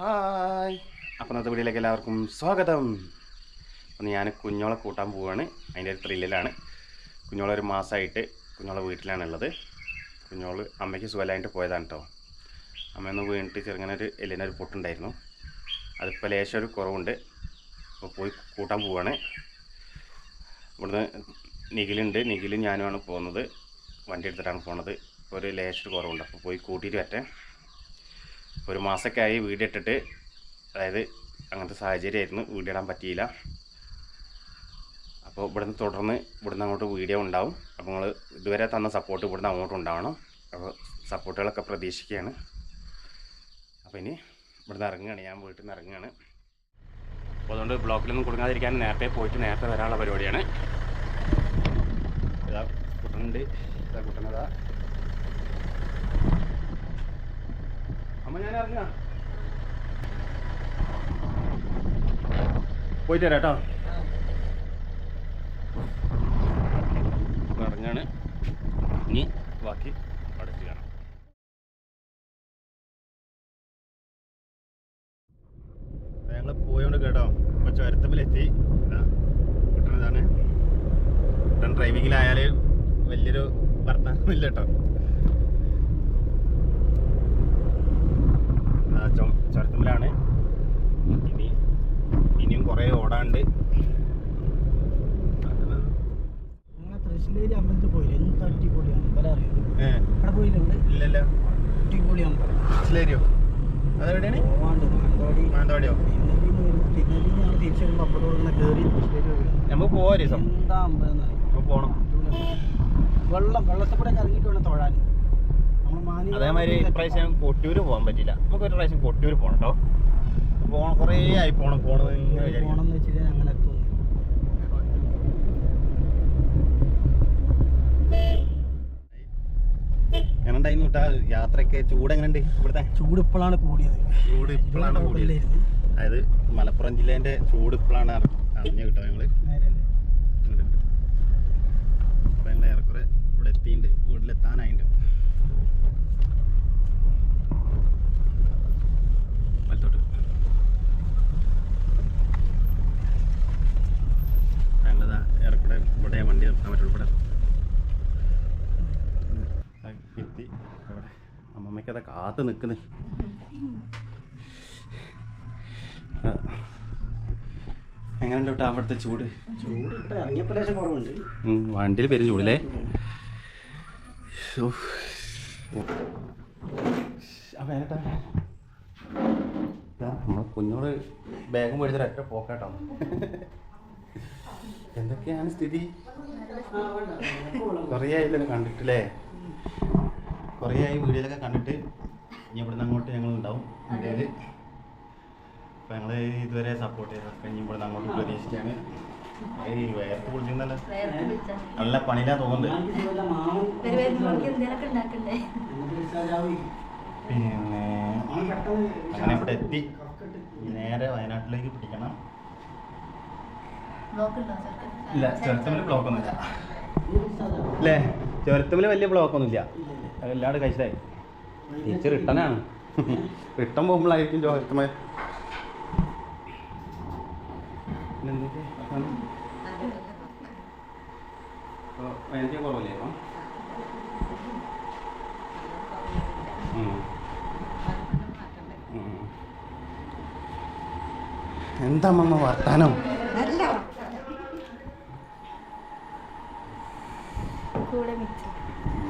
Hi. അപ്പം ഇന്നത്തെ വീഡിയോയിലേക്ക് എല്ലാവർക്കും സ്വാഗതം. അപ്പം ഞാൻ കുഞ്ഞോളെ കൂട്ടാൻ പോവുകയാണ് അതിന്റെ ഒരു ത്രില്ലിലാണ് കുഞ്ഞോളെ ഒരു മാസമായിട്ട് കുഞ്ഞോളെ വീട്ടിലാണുള്ളത്. കുഞ്ഞോൾ അമ്മയ്ക്ക് സുഖമില്ലായിട്ട് പോയതാണ് കേട്ടോ അമ്മയൊന്ന് വീണിട്ട് ചെറുങ്ങനെ ഒരു എല്ലിനൊരു പൊട്ടുണ്ടായിരുന്നു. അതിപ്പോൾ ലേശം ഒരു കുറവുണ്ട്. അപ്പോൾ പോയി കൂട്ടാൻ പോവുകയാണ് ഇവിടുന്ന് നിഖിലുണ്ട്. നിഖിലും ഞാനുമാണ് പോകുന്നത്. വണ്ടി എടുത്തിട്ടാണ് പോണത്. ഒരു ലേശം കുറവുണ്ട്. അപ്പോൾ പോയി കൂട്ടിയിട്ട് വരട്ടെ. ഒരു മാസമൊക്കെ ആയി വീഡിയോ ഇട്ടിട്ട് അതായത് അങ്ങനത്തെ സാഹചര്യമായിരുന്നു. വീഡിയോ ഇടാൻ പറ്റിയില്ല. അപ്പോൾ ഇവിടുന്ന് തുടർന്ന് ഇവിടുന്ന് അങ്ങോട്ട് വീഡിയോ ഉണ്ടാവും. അപ്പോൾ നിങ്ങൾ ഇതുവരെ തന്ന സപ്പോർട്ട് ഇവിടുന്ന് അങ്ങോട്ട് ഉണ്ടാവണം. അപ്പോൾ സപ്പോർട്ടുകളൊക്കെ പ്രതീക്ഷിക്കുകയാണ്. അപ്പോൾ ഇനി ഇവിടുന്ന് ഇറങ്ങുകയാണ്. ഞാൻ വീട്ടിൽ നിന്ന് ഇറങ്ങുകയാണ്. അപ്പോൾ അതുകൊണ്ട് ബ്ലോക്കിലൊന്നും കുടുങ്ങാതിരിക്കാൻ നേരത്തെ പോയിട്ട് നേരത്തെ വരാനുള്ള പരിപാടിയാണ്. ഇതാ കുട്ടനുണ്ട്. ഇതാ കുട്ടനതാ അമ്മ ഞാൻ ഇറങ്ങാം പോയിട്ട് വരാം കേട്ടോ. ഇറങ്ങാണ്. ഇനി ബാക്കി അടുത്ത് കാണാം. ഞങ്ങൾ പോയോണ്ട് കേട്ടോ. ഇപ്പൊ ചുരത്തമ്പിലെത്തി കിട്ടണതാണ്. ഡ്രൈവിങ്ങിലായാൽ വലിയൊരു വർത്തമാനമില്ല കേട്ടോ. ആ, ചൊ- ഇനി ഇനിയും കുറേ ഓടാണ്ട് ഞങ്ങളെ തൃശ്ശൂര് അമ്പലത്തിൽ പോയില്ല? എന്ത് അടിപൊളി അമ്പലം അറിയുന്നത് ഏ. അവിടെ പോയില്ലുണ്ട് ഇല്ലല്ലോ. അടിപൊളി അമ്പലം. മനസ്സിലായോ അതെവിടെയാണ്? പോവാണ്ട്. മാനന്തവാടി. മാനന്തവാടിയോ? തിരുനെല്ലിയിൽ നിന്ന് വരും തിരുനെല്ലിയിൽ ഞങ്ങൾ തിരിച്ചു വരുമ്പോൾ അപ്പുറത്തോടെ നിന്ന് കയറി തൃശ്ശൂര് നമുക്ക് പോവാ എന്താ അമ്പലം എന്ന് അറിയാം? പോകണം വെള്ളം വെള്ളത്തിൽക്കൂടെ ഇറങ്ങിയിട്ട് വേണം തൊഴാൻ. അതേമാതിരി ഇപ്രാവശ്യം കൊട്ടിയൂർ പോകാൻ പറ്റില്ല നമുക്ക് ഒരു പ്രാവശ്യം കൊട്ടിയൂർ പോകണം കേട്ടോ പോകണം കുറേ ആയി പോകണം പോകണം ഇങ്ങനെ വിചാരിക്കണം എങ്ങനെയുണ്ടായിരുന്നു കേട്ടാ യാത്രയൊക്കെ? ചൂട് എങ്ങനെയുണ്ട് ഇവിടുത്തെ? ചൂട് ഇപ്പോഴാണ് കൂടിയത്. ചൂട് ഇപ്പോഴാണ് കൂടിയത്. അതായത് മലപ്പുറം ജില്ലേന്റെ ചൂട് ഇപ്പോഴാണ് അറിഞ്ഞു കിട്ടോ ഞങ്ങൾ നേരെയല്ലേ? അപ്പോൾ ഞങ്ങൾ ഏറെക്കുറെ ഇവിടെ എത്തിയിട്ടുണ്ട് വീട്ടിലെത്താനായിട്ടുണ്ട് വലത്തോട്ട് ഞങ്ങളിതാ ഏറെക്കുറെ ഇവിടെ വണ്ടി നിർത്താൻ പറ്റുള്ളൂ ഇവിടെ ആ, എത്തി ഇവിടെ അമ്മമ്മയ്ക്കതാ കാത്ത് നിൽക്കുന്നത് എങ്ങനെയുണ്ട് കേട്ടോ അവിടുത്തെ ചൂട്? വണ്ടിയിൽ പേരും ചൂടല്ലേ? നമ്മളെ കുഞ്ഞോട് ബാഗും മേടിച്ചൊരു ഒറ്റ പോക്കാട്ടോ എന്തൊക്കെയാണ് സ്ഥിതി? കുറേ ആയില്ലേ കണ്ടിട്ടില്ലേ? കുറേ ആയി വീഡിയോയിലൊക്കെ കണ്ടിട്ട് ഇനി ഇവിടുന്ന് അങ്ങോട്ട് ഞങ്ങൾ ഉണ്ടാവും. ഇന്ത്യയിൽ അപ്പം ഞങ്ങൾ ഇതുവരെ സപ്പോർട്ട് ചെയ്തൊക്കെ ഇനി ഇവിടുന്ന് അങ്ങോട്ട് പ്രതീക്ഷിക്കാണ് വേർത്ത് കുളിച്ചിരുന്നല്ലോ നല്ല പണിയിലാ തോന്നുന്നുണ്ട്. പിന്നെ അങ്ങനെ ഇവിടെ എത്തി. നേരെ വയനാട്ടിലേക്ക് പിടിക്കണം? ഇല്ല ചുരത്തമിൽ ബ്ലോക്കൊന്നുമില്ല. അല്ലേ ചുരത്തമിൽ വലിയ ബ്ലോക്കൊന്നുമില്ല. എല്ലാവരും കഴിച്ചതായി തിരിച്ച് റിട്ടനാണ്. റിട്ടൺ പോകുമ്പോഴായിരിക്കും കുറവില്ലേ ഉം. ഉം. എന്താ മമ്മ വർത്താനം?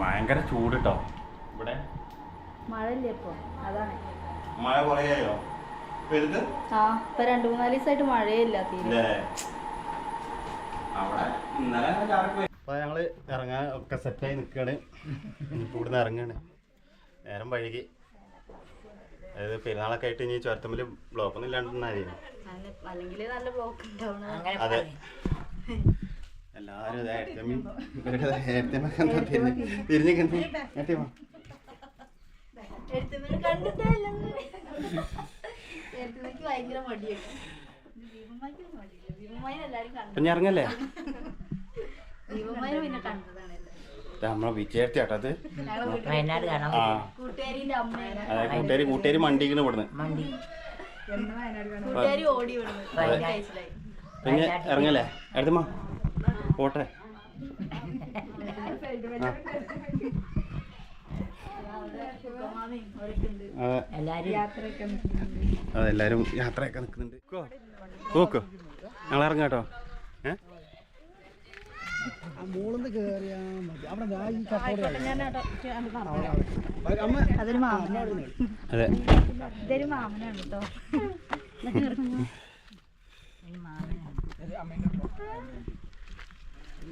ഭയങ്കര ചൂട് കേട്ടോ ഇവിടെ മഴയില്ലേ ഇപ്പൊ? അതാണ്. മഴ കുറയായോ? പെരുത് ആ ഇപ്പൊ രണ്ടു മൂന്നാൽ ദിവസമായിട്ട് മഴയില്ല തീരെ. ഇല്ലേ അവിടെ ഇന്നലെ അപ്പൊ ഞങ്ങൾ ഇറങ്ങാൻ ഒക്കെ സെറ്റായി നിൽക്കുകയാണ് ഇവിടുന്ന് ഇറങ്ങാണ്. നേരം വഴുകി അതായത് പെരുന്നാളൊക്കെ ആയിട്ട് ഇനി ചുരത്തമ്മിൽ ബ്ലോക്ക് ഒന്നും ഇല്ലാണ്ടെന്നായിരുന്നു അല്ലെങ്കിൽ നല്ല ബ്ലോക്ക് ഉണ്ടാവണം അതെ. എല്ലാവരും തിരിഞ്ഞിരിക്കുന്നു എഴുത്തുമ്മേനെ ഭയങ്കര മടിയാണ് ഞാൻ ഇറങ്ങല്ലേ? നമ്മളെ അതെ കൂട്ടുകാരി കൂട്ടുകാരി മണ്ടിക്കണ് ഇവിടുന്ന്. പിന്നെ ഇറങ്ങല്ലേ? അടുത്തമ്മ പോട്ടെ മാമി അവരൊക്കെ ഉണ്ട് അതെല്ലാരും യാത്രയൊക്കെ നിൽക്കുന്നുണ്ട് നോക്കോ ഞങ്ങൾ ഇറങ്ങാം കേട്ടോ ഏ ആ മോളിന്ന് കേറിയാ മതി അവിടെ യാത്രയൊക്കെ ഈ നോക്കോ. ഞങ്ങൾ ഇറങ്ങാട്ടോ. അതെ.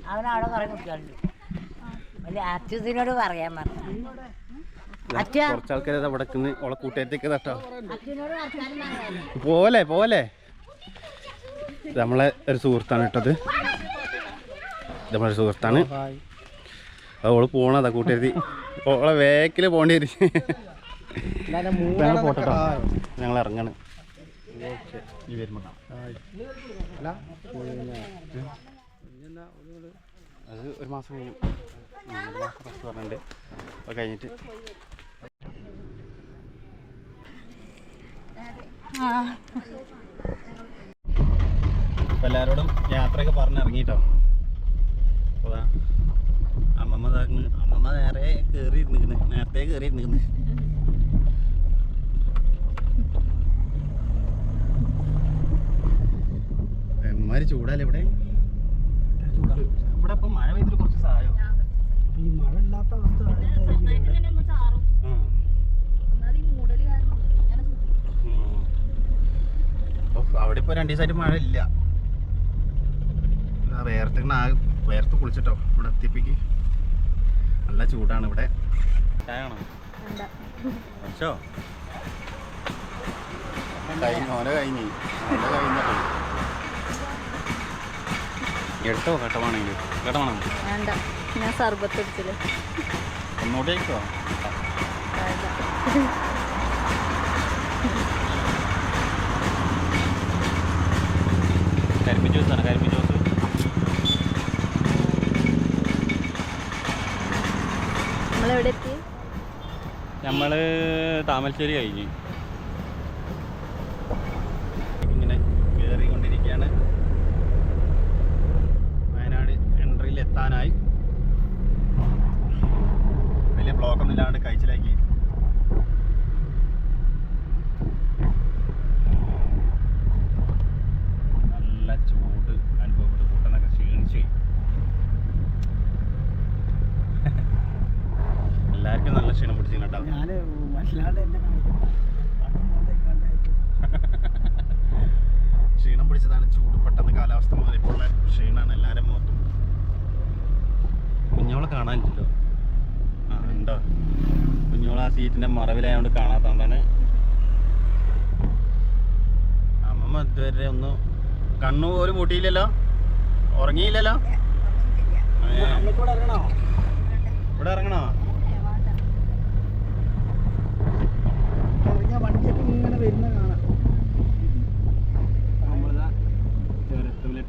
അവനവിടെ കുറെ കുട്ടികളുണ്ട്. വലിയ അച്യുതിനോട് പറയാൻ പറഞ്ഞു കുറച്ച് ആൾക്കാർ അവിടെ ഓളെ കൂട്ടേറ്റേക്ക് തട്ടോ പോലെ പോലെ നമ്മളെ ഒരു സുഹൃത്താണ് ഇട്ടത് നമ്മളൊരു നമ്മളെ സുഹൃത്താണ്. അത് ഓൾ പോണതാ കൂട്ടരുതി ഓളെ വേക്കിൽ പോണ്ടി വരും ഞങ്ങൾ പോട്ടോ ഞങ്ങൾ ഇറങ്ങാണ്. അത് ഒരു മാസം കഴിഞ്ഞു. ഒരു മാസം ഫസ്റ്റ് പറഞ്ഞിട്ടുണ്ട്. അത് കഴിഞ്ഞിട്ട് അപ്പം എല്ലാവരോടും യാത്രയൊക്കെ പറഞ്ഞിറങ്ങിട്ടോ. അമ്മമ്മ അമ്മമ്മ നേരെ കയറി ഇരുന്നിക്കണ് നേരത്തെ കയറി ഇരുന്നിക്കണ് എമ്മാര് ചൂടല്ലേ ഇവിടെ? ഇവിടെ ഇപ്പൊ മഴ പെയ്തിട്ട് കുറച്ച് സഹായം ഈ മഴ ഇല്ലാത്ത അവസ്ഥ ആ. അവിടെ ഇപ്പൊ രണ്ടു ദിവസമായിട്ട് മഴ ഇല്ല ആ വേർത്ത് കുളിച്ചിട്ടോ ഇവിടെ എത്തിപ്പിക്ക് നല്ല ചൂടാണ് ഇവിടെ. കുറച്ചോ കഴിഞ്ഞു കഴിഞ്ഞ്. എടുത്തോ കട്ടമാണെങ്കിൽ? കട്ടമാണോ? വേണ്ട. ഞാൻ സർബത്ത് ഒന്നുകൂടി ആയിക്കോ കരിമ്പ് ജ്യൂസാണ് കരിമ്പിൻ ജ്യൂസ് നമ്മൾ താമരശ്ശേരി കഴിഞ്ഞ്. ഇങ്ങനെ കയറിക്കൊണ്ടിരിക്കുകയാണ് വയനാട് എൻട്രിയിൽ എത്താനായി. വലിയ ബ്ലോക്കൊന്നും ഇല്ലാണ്ട് കഴിച്ചിലാക്കി നല്ല ചൂട് അനുഭവപ്പെട്ട് കൂട്ടനൊക്കെ ക്ഷീണിച്ചു പോയി. എല്ലാവർക്കും നല്ല ക്ഷീണം പിടിച്ചിട്ടുണ്ടോ ഞാൻ വല്ലാണ്ട് എന്നെ കാണിക്കും കണ്ണും മോന്തയും കണ്ടായിട്ട്. ക്ഷീണം പിടിച്ചതാണ് ചൂട് പെട്ടെന്ന് കാലാവസ്ഥ മാറിയപ്പോൾ ക്ഷീണമാണ് എല്ലാവരും മൊത്തം കുഞ്ഞോളെ കാണാനില്ലല്ലോ ആ ഉണ്ടോ കുഞ്ഞോളെ ആ സീറ്റിന്റെ മറവിലായതുകൊണ്ട് കാണാത്തതുകൊണ്ടാണ് അമ്മമ്മ ഇതുവരെ ഒന്ന് കണ്ണു പോലും മുട്ടിയില്ലല്ലോ ഉറങ്ങിയില്ലല്ലോ? ഇവിടെ ഇറങ്ങണോ?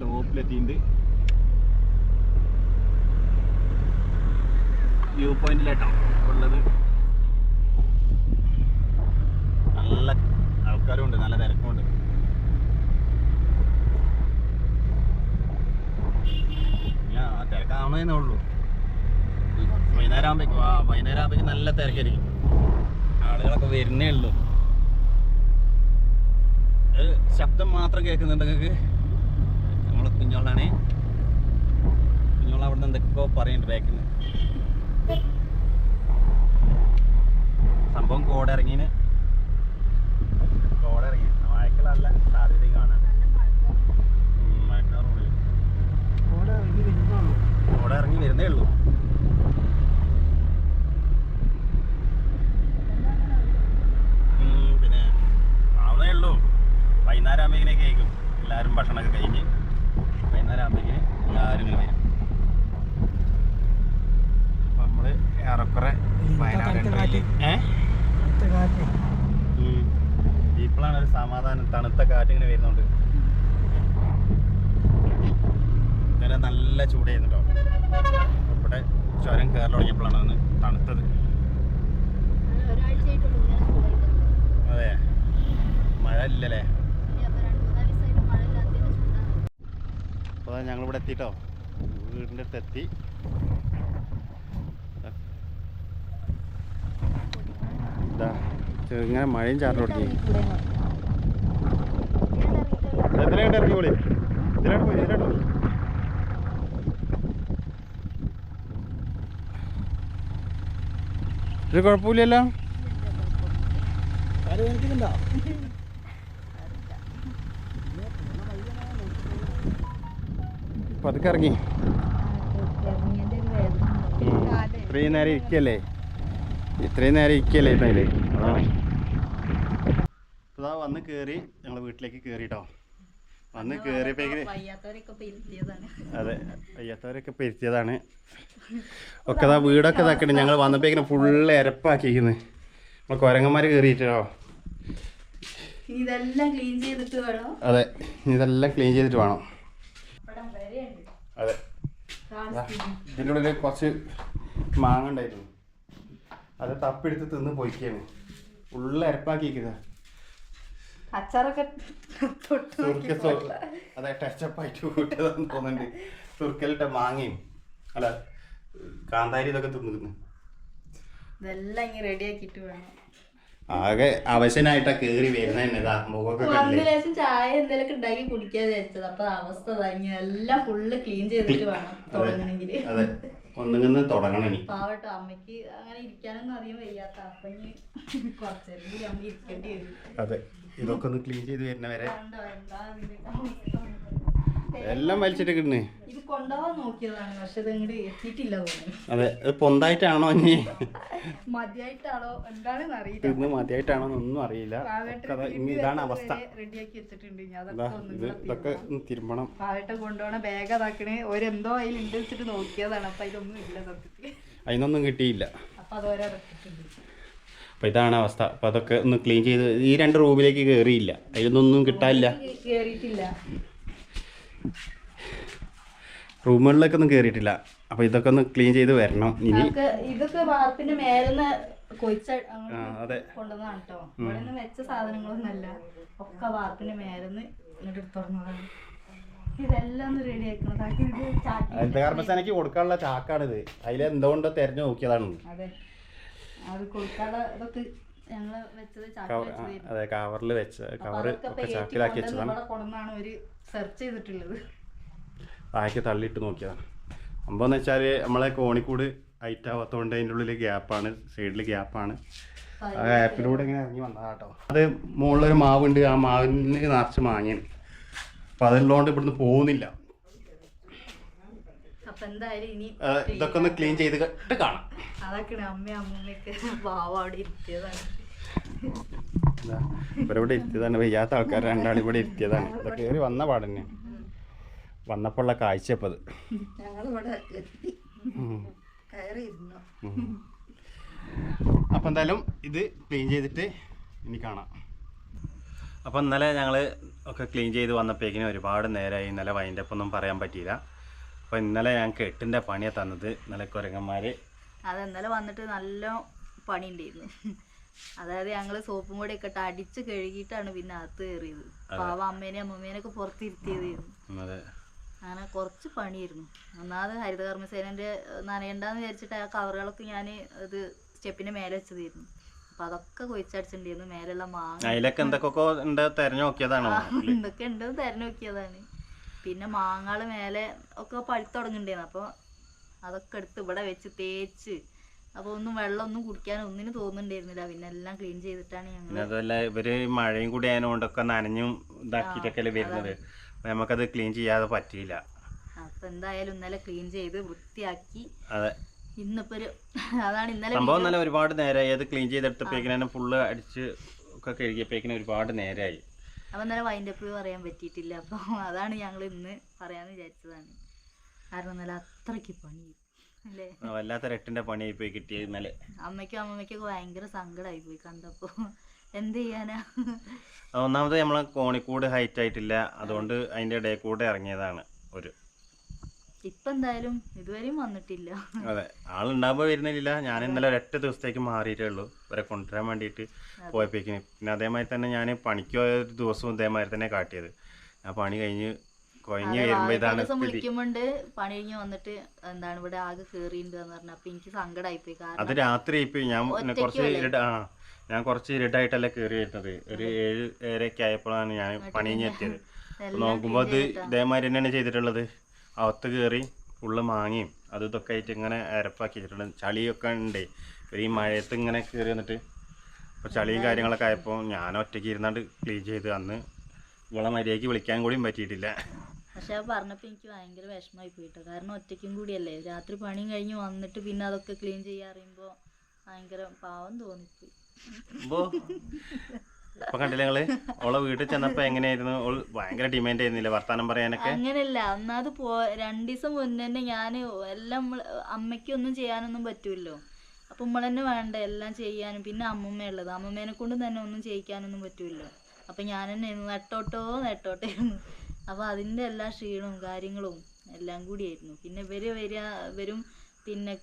ടോപ്പിലെത്തിയിട്ടുണ്ട് വ്യൂ ഉള്ളത്. നല്ല ആൾക്കാരും ഉണ്ട് നല്ല തിരക്കുണ്ട് തിരക്കാവണേന്നേ ഉള്ളൂ വൈകുന്നേരം ആകുമ്പോഴേക്കും ആ വൈകുന്നേരം ആകുമ്പോഴേക്കും നല്ല തിരക്കായിരിക്കും. ആളുകളൊക്കെ വരുന്നേ ഉള്ളൂ. ശബ്ദം മാത്രം കേൾക്കുന്നുണ്ട് നിങ്ങൾക്ക്. നമ്മളെ കുഞ്ഞോളാണ്. കുഞ്ഞോള നിന്ന് എന്തൊക്കെയോ പറയുന്നുണ്ട് ബാക്കിൽ നിന്ന് സംഭവം കോടിറങ്ങിന് കോടിറങ്ങി മഴയ്ക്ക് നല്ല സാധ്യതയും കാണാൻ ഉം, മഴക്കാറുള്ളിൽ അവിടെ ഇറങ്ങി വരുന്നതാണോ കോടിറങ്ങി വരുന്നേ ഉള്ളൂ ഉം, പിന്നെ ആവുന്നേ ഉള്ളൂ വൈകുന്നേരം ആകുമ്പോഴേക്കിനെ കേൾക്കും എല്ലാവരും ഭക്ഷണമൊക്കെ കഴിഞ്ഞ് വൈകുന്നേരം ആകുമ്പോഴേക്കിന് എല്ലാവരും ഇങ്ങനെ വരും അപ്പം നമ്മൾ ഏറെക്കുറെ വയനാട് തണുത്ത എൻട്രിയിൽ ഏ അടുത്ത കാറ്റ് ഉം. ഇപ്പോഴാണ് ഒരു സമാധാനം തണുത്ത കാറ്റ് ഇങ്ങനെ വരുന്നുണ്ട് ഇന്നലെ നല്ല ചൂടായിരുന്നു കേട്ടോ ഇവിടെ ചുരം കയറി തുടങ്ങിയപ്പോഴാണ് ഒന്ന് തണുത്തത് ഒരാഴ്ചയായിട്ടുള്ളൂ ഞാൻ സ്കൂളിൽ അതെ മഴ ഇല്ലല്ലേ ഇനി അപ്പൊ രണ്ട് മൂന്നാൽ ദിവസമായിട്ട് മഴ ഇല്ലാത്തതിന്റെ ചൂടാണ് അപ്പോൾ ഞങ്ങളിവിടെ എത്തിട്ടോ. വീടിന്റെ അടുത്ത് എത്തി. ഇതാ ചെറുങ്ങനെ മഴയും ചാറിൽ തുടങ്ങി ഇതിലായിട്ട് ഇറങ്ങിക്കോളി? ഇതിലായിട്ട് പോയി ഇതിലായിട്ട് പോയി. ഒരു കുഴപ്പമില്ലല്ലോ? പതുക്കെ ഇറങ്ങി. ഇത്രയും നേരം ഇരിക്കല്ലേ? ഇത്രയും നേരം ഇരിക്കല്ലേ അതാണ്. ഇതാ വന്ന് കേറി ഞങ്ങൾ വീട്ടിലേക്ക് കേറിട്ടോ. വന്ന് കയറിയപ്പോഴേക്ക് ഇരുത്തിയതാണ് അതെ വയ്യാത്തവരൊക്കെ പെരുത്തിയതാണ് ഒക്കെ ഇതാ വീടൊക്കെ ഇതാക്കണ്ട്. ഞങ്ങൾ വന്നപ്പോ ഫുള്ള് എരപ്പാക്കിയിരിക്കുന്നത് നമ്മൾ കുരങ്ങന്മാർ കയറിയിട്ടോ ഇതെല്ലാം ക്ലീൻ ചെയ്തിട്ട് വേണം? അതെ ഇതെല്ലാം ക്ലീൻ ചെയ്തിട്ട് വേണം. അതെ. ഇതിന്റെ ഉള്ളിൽ കുറച്ച് മാങ്ങ ഉണ്ടായിരുന്നു. അത് തപ്പെടുത്ത് തിന്ന് പൊയ്ക്കാണ്. ഉള്ള അരപ്പാക്കിയിരിക്കുന്നത് അച്ചാറൊക്കെ അതെ ടച്ചപ്പ് ആയിട്ട് കൂട്ടിയതാന്ന് തോന്നുന്നുണ്ട്. തുർക്കലിട്ട മാങ്ങയും അല്ല കാന്താരി ഇതൊക്കെ തിന്നിരുന്നു ഇതെല്ലാം ഇങ്ങനെ റെഡി ആക്കിയിട്ട് വേണം. ആകെ അവശനായിട്ടാ കേറി വരുന്ന തന്നെ ഇതാ മുഖമൊക്കെ ലേശം ചായ എന്തെങ്കിലും ഉണ്ടാക്കി കുടിക്കാൻ വിചാരിച്ചത്. അപ്പൊ അവസ്ഥ ഇതാ എല്ലാം ഫുള്ള് ക്ലീൻ ചെയ്തിട്ട് വേണം തുടങ്ങണമെങ്കിൽ അതെ. ഒന്നുകിന്ന് തുടങ്ങണം ഇനി. പാവട്ടോ അമ്മയ്ക്ക് അങ്ങനെ ഇരിക്കാനൊന്നും അറിയാൻ വയ്യാത്ത. അപ്പൊ ഇനി കുറച്ചേരം അമ്മ ഇരിക്കേണ്ടി വരും. അതെ ഇതൊക്കെ ഒന്ന് ക്ലീൻ ചെയ്ത് വരുന്നവരെ കണ്ടോ എന്താ ഇതിന്റെ അവസ്ഥ? എല്ലാം വലിച്ചിട്ട് ഇത് കൊണ്ടുപോകാൻ നോക്കിയതാണ് പക്ഷെ ഇത് ഇങ്ങോട്ട് എത്തിയിട്ടില്ല അതെ ഇത് പൊന്തായിട്ടാണോ ഇനി? മതിയായിട്ടാണോ? എന്താണെന്ന് അറിയില്ല. തിന്ന് മതിയായിട്ടാണോ എന്നൊന്നും അറിയില്ല. ഒക്കെ ഇനി ഇതാണ് അവസ്ഥ. റെഡിയാക്കി വെച്ചിട്ടുണ്ട്. ഇനി അതൊക്കെ ഇതൊക്കെ ഒന്ന് തിരുമ്പണം പാവട്ടെ കൊണ്ടുപോകണ ബാഗ് അതാക്കണേ. ഒരെന്തോ അതിൽ ഉണ്ട് വെച്ചിട്ട് നോക്കിയതാണ്. അപ്പൊ അതിലൊന്നും ഇല്ല സത്യത്തിൽ അതിനൊന്നും കിട്ടിയില്ല. അപ്പൊ അതോരെ അപ്പോൾ ഇതാണ് അവസ്ഥ. അപ്പോൾ അതൊക്കെ ഒന്ന് ക്ലീൻ ചെയ്ത് ഈ രണ്ട് റൂമിലേക്ക് കയറിയില്ല അതിലൊന്നും കിട്ടാനില്ല. കേറിയിട്ടില്ല. റൂമുകളിലൊക്കെ ഒന്നും കേറിയിട്ടില്ല. അപ്പോൾ ഇതൊക്കെ ഒന്ന് ക്ലീൻ ചെയ്ത് വരണം ഇനി. ഇതൊക്കെ വാർപ്പിന്റെ കൊയിച്ച അതെ. കൊണ്ടുവന്നതാണ് കേട്ടോ ഇവിടെ നിന്ന് വെച്ച ഒക്കെ വാർപ്പിന്റെ മേലെന്ന് ഇങ്ങോട്ട് കൊടുക്കാനുള്ള ചാക്കാണിത്. അതിൽ എന്തുകൊണ്ടോ തെരഞ്ഞു നോക്കിയതാണ്. അതെ. കവറിൽ വെച്ച കവർ ചാക്കിലാക്കി വെച്ചതാണ്. ഇവിടെ ഒരു സെർച്ച് ചെയ്തിട്ടുള്ളത്. താഴേക്ക് തള്ളിയിട്ട് നോക്കിയതാണ് സംഭവം എന്ന് വെച്ചാൽ നമ്മളെ കോണിക്കൂട് ഹൈറ്റ് ആവാത്തതുകൊണ്ട് അതിന്റെ ഉള്ളിൽ ഗ്യാപ്പാണ് സൈഡിൽ ഗ്യാപ്പാണ്. ആ ഗ്യാപ്പിലൂടെ ഇങ്ങനെ ഇറങ്ങി വന്നതാ കേട്ടോ അത് മുകളിലൊരു മാവുണ്ട് ആ മാവിന് നിറച്ച് മാങ്ങിയാണ്. അപ്പം അതുള്ളതുകൊണ്ട് ഇവിടുന്ന് പോകുന്നില്ല. ഇതൊക്കെ ഒന്ന് ക്ലീൻ ചെയ്ത് കാണാം. അതൊക്കെയാണ് അമ്മ അമ്മയൊക്കെ പാവം അവിടെ ഇരുത്തിയതാണ് ഇവരിവിടെ ഇരുത്തിയതാണ്. വയ്യാത്ത ആൾക്കാർ രണ്ടാളും ഇവിടെ ഇരുത്തിയതാണ്. ഇവിടെ കയറി വന്ന പാടന്നെ. വന്നപ്പോൾ ഉള്ള കാഴ്ച ഇപ്പം അത് അപ്പം എന്തായാലും ഇത് ക്ലീൻ ചെയ്തിട്ട് ഇനി കാണാം. അപ്പം ഇന്നലെ ഞങ്ങൾ ഒക്കെ ക്ലീൻ ചെയ്ത് വന്നപ്പോഴേക്കിനും ഒരുപാട് നേരമായി ഇന്നലെ വൈന്റെ അപ്പം ഒന്നും പറയാൻ പറ്റിയില്ല. അപ്പോൾ ഇന്നലെ ഞങ്ങൾക്ക് എട്ടിന്റെ പണിയാണ് തന്നത്. ഇന്നലെ കുരങ്ങന്മാർ അത് ഇന്നലെ വന്നിട്ട് നല്ല പണി ഉണ്ടായിരുന്നു അതായത് ഞങ്ങൾ സോപ്പും കൂടെ ഒക്കെ ഇട്ട് അടിച്ച് കഴുകിയിട്ടാണ് പിന്നെ അകത്ത് കയറിയത്. പാവ അമ്മേനെയും അമ്മമ്മേനൊക്കെ പുറത്തിരുത്തിയതായിരുന്നു. അതെ. അങ്ങനെ കുറച്ച് പണിയായിരുന്നു. ഒന്നാമത് ഹരിതകർമ്മസേനന്റെ നനയണ്ടെന്ന് വിചാരിച്ചിട്ട് ആ കവറുകളൊക്കെ ഞാൻ ഇത് സ്റ്റെപ്പിന്റെ മേലെ വെച്ചതായിരുന്നു. അപ്പൊ അതൊക്കെ കൊയിച്ചടിച്ചിട്ടുണ്ടായിരുന്നു മേലുള്ള മാങ്ങ. അതിലൊക്കെ എന്തൊക്കെ ഉണ്ട് തിരഞ്ഞു നോക്കിയതാണോ? എന്തൊക്കെ തെരഞ്ഞു നോക്കിയതാണ്. പിന്നെ മാങ്ങാൾ മേലെ ഒക്കെ പഴുത്തുടങ്ങിണ്ടായിരുന്നു അപ്പൊ അതൊക്കെ എടുത്ത് ഇവിടെ വെച്ച് തേച്ച് അപ്പോൾ ഒന്നും വെള്ളം ഒന്നും കുടിക്കാൻ ഒന്നിനും തോന്നുന്നുണ്ടായിരുന്നില്ല. പിന്നെ എല്ലാം ക്ലീൻ ചെയ്തിട്ടാണ് ഞങ്ങൾ അതുമല്ല ഇവർ മഴയും കൂടി ആയതുകൊണ്ടൊക്കെ നനഞ്ഞും ഇതാക്കിയിട്ടൊക്കെ വരുന്നത്. നമുക്കത് ക്ലീൻ ചെയ്യാതെ പറ്റിയില്ല. അപ്പൊ എന്തായാലും ഇന്നലെ ക്ലീൻ ചെയ്ത് വൃത്തിയാക്കി. അതെ. ഇന്നിപ്പോ ഒരു അതാണ് ഇന്നലെ സംഭവം നല്ല ഒരുപാട് നേരമായി അത് ക്ലീൻ ചെയ്തെടുത്തപ്പോഴേക്കിനും ഫുള്ള് അടിച്ച് ഒക്കെ കഴുകിയപ്പോഴേക്കിനും ഒരുപാട് നേരമായി അപ്പൊ ഇന്നലെ വൈൻഡപ്പ് പറയാൻ പറ്റിയിട്ടില്ല. അപ്പോൾ അതാണ് ഞങ്ങൾ ഇന്ന് പറയാന്ന് വിചാരിച്ചതാണ്. കാരണം ഇന്നലെ അത്രയ്ക്ക് പണി അല്ലേ? ആ, വല്ലാത്തൊരു എട്ടിന്റെ പണിയായി പോയി കിട്ടിയ ഇന്നലെ. അമ്മയ്ക്കും അമ്മമ്മയ്ക്കൊക്കെ ഭയങ്കര സങ്കടമായി പോയി കണ്ടപ്പോ. എന്ത് ചെയ്യാനാ? ഒന്നാമത് നമ്മളെ കോണിക്കൂട് ഹൈറ്റ് ആയിട്ടില്ല. അതുകൊണ്ട് അതിന്റെ ഇടയിൽ കൂടെ ഇറങ്ങിയതാണ് ഒരു. ഇപ്പൊ എന്തായാലും ഇതുവരെയും വന്നിട്ടില്ല. അതെ ആളുണ്ടാകുമ്പോ വരുന്നില്ല. ഞാൻ ഇന്നലെ ഒരൊറ്റ ദിവസത്തേക്ക് മാറിയിട്ടേ ഉള്ളൂ. ഇവരെ കൊണ്ടുവരാൻ വേണ്ടിയിട്ട് പോയപ്പോഴേക്കിന്. പിന്നെ അതേമാതിരി തന്നെ ഞാൻ പണിക്ക് പോയ ഒരു ദിവസവും ഇതേമാതിരി തന്നെ കാട്ടിയത്. ആ പണി കഴിഞ്ഞ് കുഴഞ്ഞ് വരുമ്പോ ഇതാണ് വിളിക്കുമ്പോണ്ട് പണി കഴിഞ്ഞ് വന്നിട്ട് എന്താണ് ഇവിടെ ആകെ കേറിയിട്ടുണ്ട് എന്ന് പറഞ്ഞ. അപ്പൊ എനിക്ക് സങ്കടമായി പോയി അത് കാരണം രാത്രി ഇപ്പൊ ഞാൻ കുറച്ച് ഇരുട്ട് ആ ഞാൻ കുറച്ച് ഇരുട്ടായിട്ടല്ല കേറി വരുന്നത് ഒരു ഏഴ് ഏഴരയൊക്കെ ആയപ്പോഴാണ് ഞാൻ പണി കഴിഞ്ഞ് എത്തിയത്. നോക്കുമ്പോൾ അത് ഇതേമാതിരി തന്നെയാണ് ചെയ്തിട്ടുള്ളത്. അകത്ത് കയറി ഫുള്ള് മാങ്ങിയും അത് ഇതൊക്കെ ആയിട്ട് ഇങ്ങനെ അരപ്പാക്കി വെച്ചിട്ടുണ്ട് ചളിയൊക്കെ ഉണ്ട്. ഒരു ഈ മഴയത്ത് ഇങ്ങനെ കയറി വന്നിട്ട് അപ്പോൾ ചളിയും കാര്യങ്ങളൊക്കെ ആയപ്പോൾ ഞാൻ ഒറ്റയ്ക്ക് ഇരുന്നാണ്ട് ക്ലീൻ ചെയ്ത് അന്ന് ഇവളെ മര്യാദയ്ക്ക് വിളിക്കാൻ കൂടിയും പറ്റിയിട്ടില്ല. പക്ഷെ അത് പറഞ്ഞപ്പോ എനിക്ക് ഭയങ്കര വിഷമമായി പോയിട്ടോ. കാരണം ഒറ്റയ്ക്കും കൂടിയല്ലേ. രാത്രി പണിയും കഴിഞ്ഞ് വന്നിട്ട് പിന്നെ അതൊക്കെ ക്ലീൻ ചെയ്യാൻ അറിയുമ്പോ ഭയങ്കര പാവം തോന്നിപ്പോയി. അങ്ങനല്ല ഇപ്പൊ കണ്ടില്ല നിങ്ങൾ? ഓളെ വീട്ടിൽ ചെന്നപ്പോ എങ്ങനെയായിരുന്നു? ഓൾ ഭയങ്കര ഡിമാൻഡ് ആയിരുന്നില്ല വർത്താനം പറയാനൊക്കെ? അങ്ങനെയല്ല. ഒന്നാമത് പോ രണ്ടു ദിവസം മുന്നേ തന്നെ ഞാൻ എല്ലാം അമ്മയ്ക്കൊന്നും ചെയ്യാനൊന്നും പറ്റൂല്ലോ. അപ്പൊ നമ്മൾ തന്നെ വേണ്ട എല്ലാം ചെയ്യാനും. പിന്നെ അമ്മമ്മ ഉള്ളത് അമ്മമ്മേനെ കൊണ്ട് തന്നെ ഒന്നും ചെയ്യിക്കാനൊന്നും പറ്റൂല്ലോ. അപ്പൊ ഞാൻ തന്നെ നെട്ടോട്ടോ നെട്ടോട്ടായിരുന്നു അപ്പൊ അതിന്റെ എല്ലാ ക്ഷീണവും കാര്യങ്ങളും എല്ലാം കൂടിയായിരുന്നു. പിന്നെ ഇവർ വരിക ഇവരും പിന്നെ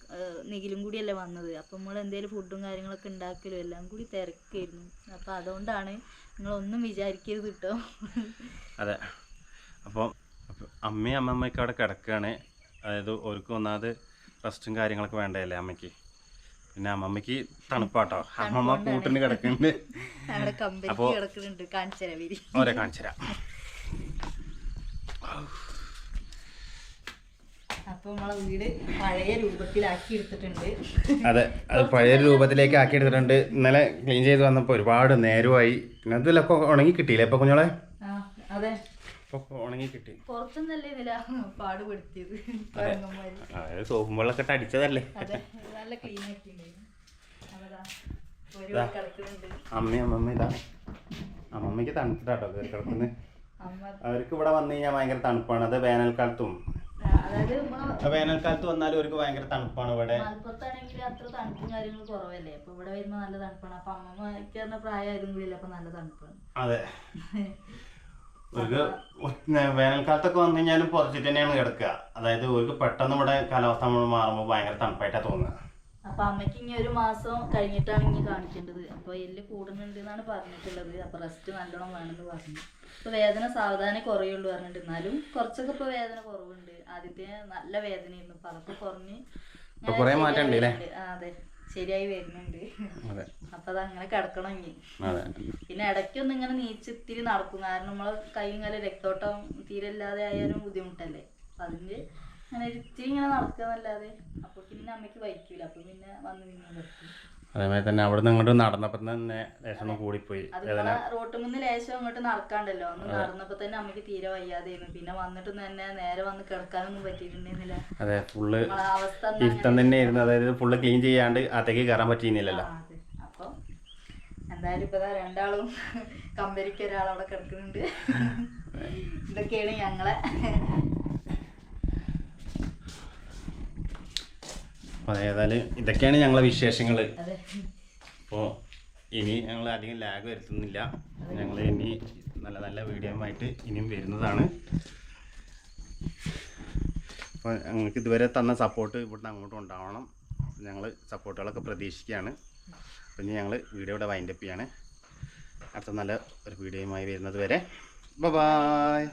നിഖിലും കൂടിയല്ലേ വന്നത്. അപ്പം നമ്മൾ എന്തേലും ഫുഡും കാര്യങ്ങളൊക്കെ ഉണ്ടാക്കലും എല്ലാം കൂടി തിരക്കായിരുന്നു. അപ്പം അതുകൊണ്ടാണ് നിങ്ങൾ ഒന്നും വിചാരിക്കരുത് കേട്ടോ അതെ. അപ്പോൾ അമ്മയും അമ്മമ്മയൊക്കെ അവിടെ കിടക്കുകയാണ് അതായത് അവർക്ക് ഒന്നാമത് റെസ്റ്റും കാര്യങ്ങളൊക്കെ വേണ്ടല്ലേ അമ്മയ്ക്ക്? പിന്നെ അമ്മമ്മയ്ക്ക് തണുപ്പാട്ടോ. അമ്മമ്മ കൂട്ടിന് കിടക്കുന്നുണ്ട് അവിടെ കമ്പനി അപ്പോ- കിടക്കുന്നുണ്ട് കാണിച്ചരവരി ഓരെ കാണിച്ചുതരാം. അപ്പൊ നമ്മളെ വീട് പഴയ രൂപത്തിലാക്കി എടുത്തിട്ടുണ്ട് അതെ അത് പഴയ രൂപത്തിലേക്ക് ആക്കി എടുത്തിട്ടുണ്ട് ഇന്നലെ ക്ലീൻ ചെയ്ത് വന്നപ്പോൾ ഒരുപാട് നേരമായി. പിന്നെ അതിലൊക്കെ ഉണങ്ങി കിട്ടിയില്ലേ? ഇപ്പൊ കുഞ്ഞോളെ? ആ അതെ. ഉണങ്ങി കിട്ടി. പാടുപെടുത്തിയത്? അതായത് സോപ്പും വെള്ളമൊക്കെ അടിച്ചതല്ലേ? അതെ നല്ല ക്ലീൻ അമ്മമ്മ ഇതാ. അമ്മമ്മക്ക് തണുത്തിട്ടാട്ടോ കിടക്കുന്നത്. അവർക്ക് ഇവിടെ വന്നു കഴിഞ്ഞാൽ ഭയങ്കര തണുപ്പാണ്. അത് വേനൽക്കാലത്തും. വേനൽക്കാലത്ത് വന്നാലും അവർക്ക് ഭയങ്കര തണുപ്പാണ് ഇവിടെ. മലപ്പുറത്താണെങ്കിൽ അത്ര തണുപ്പും കാര്യങ്ങളും കുറവല്ലേ? അപ്പൊ ഇവിടെ വരുമ്പോ നല്ല തണുപ്പാണ്. അപ്പൊ അമ്മമ്മക്ക് പറഞ്ഞ പ്രായമായിരുന്നു കൂടിയല്ലേ അപ്പൊ നല്ല തണുപ്പാണ്. അതെ. അവർക്ക് ഒ- വേനൽക്കാലത്തൊക്കെ വന്നു കഴിഞ്ഞാലും പുറത്തിട്ട് തന്നെയാണ് കിടക്കുക. അതായത് ഒരു പെട്ടെന്ന് ഇവിടെ കാലാവസ്ഥ മാറുമ്പോൾ ഭയങ്കര തണുപ്പായിട്ടാണ് തോന്നുക. അപ്പൊ അമ്മയ്ക്ക് ഇനി ഒരു മാസം കഴിഞ്ഞിട്ടാണ് ഇനി കാണിക്കേണ്ടത്. അപ്പൊ എല്ല് കൂടുന്നുണ്ട് എന്നാണ് പറഞ്ഞിട്ടുള്ളത്. അപ്പൊ റെസ്റ്റ് നല്ലോണം വേണമെന്ന് പറഞ്ഞു. ഇപ്പൊ വേദന സാവധാനം കുറയുള്ളൂ പറഞ്ഞിട്ട്. എന്നാലും കുറച്ചൊക്കെ ഇപ്പൊ വേദന കുറവുണ്ട്. ആദ്യത്തെ നല്ല വേദനയായിരുന്നു. അപ്പൊ അതൊക്കെ കുറഞ്ഞ് അതെ. ശരിയായി വരുന്നുണ്ട്. അപ്പൊ അത് അങ്ങനെ കിടക്കണം ഇനി. പിന്നെ ഇടയ്ക്കൊന്നും ഇങ്ങനെ നീച്ച് ഇത്തിരി നടക്കും. കാരണം നമ്മളെ കൈയും കാലും രക്തോട്ടം തീരെ ഇല്ലാതെ ആയാലും ബുദ്ധിമുട്ടല്ലേ? അപ്പൊ അതിന്റെ അങ്ങനെ ഇത്തിരി ഇങ്ങനെ അപ്പോൾ പിന്നെ അമ്മയ്ക്ക് വഹിക്കൂല അപ്പോൾ പിന്നെ വന്ന് നിന്ന് നിർത്തും. അതേമാതിരി തന്നെ അവിടെ നിന്ന് ഇങ്ങോട്ട് നടന്നപ്പോൾ തന്നെ ലേശം കൂടിപ്പോയി. അത് വേദന. റോട്ട് മുന്നിൽ ലേശം അങ്ങോട്ട് നടക്കാണ്ടല്ലോ. ഒന്ന് നടന്നപ്പോ തന്നെ അമ്മയ്ക്ക് തീരെ വയ്യാതെയായിരുന്നു പിന്നെ വന്നിട്ട് തന്നെ നേരെ വന്ന് കിടക്കാനൊന്നും പറ്റിയിട്ടുണ്ടായിരുന്നില്ല അതെ ഫുള്ള് ഇരുത്തം തന്നെയായിരുന്നു അതായത് ഫുള്ള് ക്ലീൻ ചെയ്യാണ്ട് അകത്തേക്ക് കയറാൻ പറ്റിയിരുന്നില്ലല്ലോ ആ, അതെ. അപ്പൊ എന്തായാലും ഇപ്പൊ രണ്ടാളും കമ്പനിക്ക് ഒരാൾ അവിടെ കിടക്കുന്നുണ്ട് ഇതൊക്കെയാണ് ഞങ്ങളെ അപ്പോൾ ഏതായാലും ഇതൊക്കെയാണ് ഞങ്ങളെ വിശേഷങ്ങൾ അപ്പോൾ ഇനി ഞങ്ങൾ അധികം ലാഗ് വരുത്തുന്നില്ല. ഞങ്ങൾ ഇനി നല്ല നല്ല വീഡിയോ ആയിട്ട് ഇനിയും വരുന്നതാണ്. അപ്പോൾ ഞങ്ങൾക്ക് ഇതുവരെ തന്ന സപ്പോർട്ട് ഇവിടുന്ന് അങ്ങോട്ടും ഉണ്ടാവണം. ഞങ്ങൾ സപ്പോർട്ടുകളൊക്കെ പ്രതീക്ഷിക്കുകയാണ്. അപ്പം ഇനി ഞങ്ങൾ വീഡിയോ ഇവിടെ വൈൻഡപ്പ് ചെയ്യാണ്. അടുത്ത നല്ല ഒരു വീഡിയോയുമായി വരുന്നത് വരെ. ബൈ